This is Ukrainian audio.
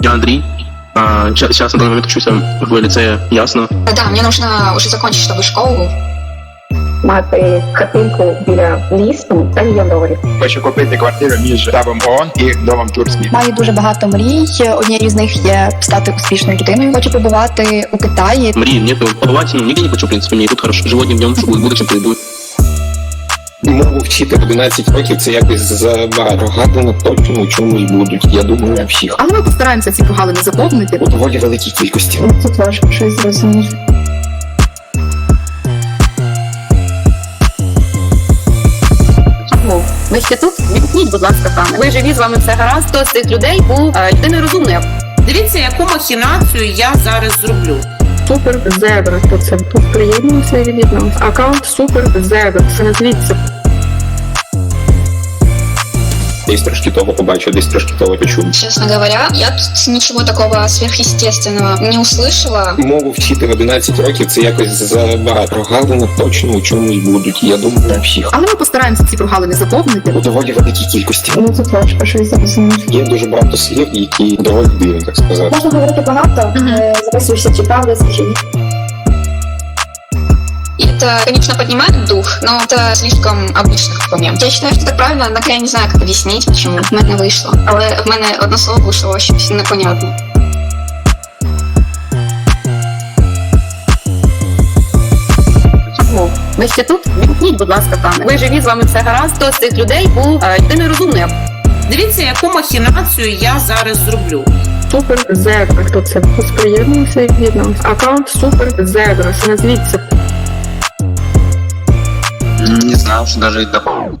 Я Андрей. А, ща- сейчас, на данный момент учусь в лицее Ясно. Да, мне нужно уже закончить, чтобы школу. мати хатинку біля лісу за мільйон доларів. Хочу купити квартиру між штабом ООН і домом Турський. Маю дуже багато мрій. Однією з них є стати успішною людиною. Хочу побувати у Китаї. Марии нету. Побывать, ну, нигде не хочу, в принципе. Мне и тут хорошо. Живу одним днем, чтобы в будущем придут. Мову вчити в 11 років це якось забагато. Гадано точно у чомусь будуть. Я думаю, у всіх. Але ми постараємося ці прогалини заповнити. У доволі великій кількості. Ну, Тут важко щось зрозуміти. Ну, ви ще тут? Відкніть, будь ласка, камеру. Ви живі, з вами все гаразд. Хто з цих людей був е, людиною розумною? Дивіться, яку махінацію я зараз зроблю. Супер зебра, хто це тут приєднується від нас. Аккаунт Супер Зебра. Це назвіть Десь трошки того побачив, десь трошки того почув. Честно говоря, я тут ничего такого сверхъестественного не услышала. Мову вчити в 11 років це якось забагато. Гадано точно у чомусь будуть. Я думаю, у всіх. Але ми постараємося ці прогалини заповнити. У доволі великій кількості. Ну тут важко щось зрозуміти. Є дуже багато слів, які доволі дивні, так сказати. Можна говорити багато, е, записуєшся, чи правда, це чи ні. И это, конечно, поднимает дух, но это слишком обычно, как по мне. Я считаю, что это правильно, однако я не знаю, как объяснить, почему в мене вийшло. Але в мене одне слово вийшло щось непонятне. Ну, ви ще тут? Відкніть, будь ласка, камеру. Ви живі, з вами все гаразд. Хто з цих людей був е, людиною розумною? Дивіться, яку махінацію я зараз зроблю. Супер Зебра. Хто це тут приєднується від нас. Аккаунт Супер Зебра. Це назвіть це Не знал, что даже и добавил.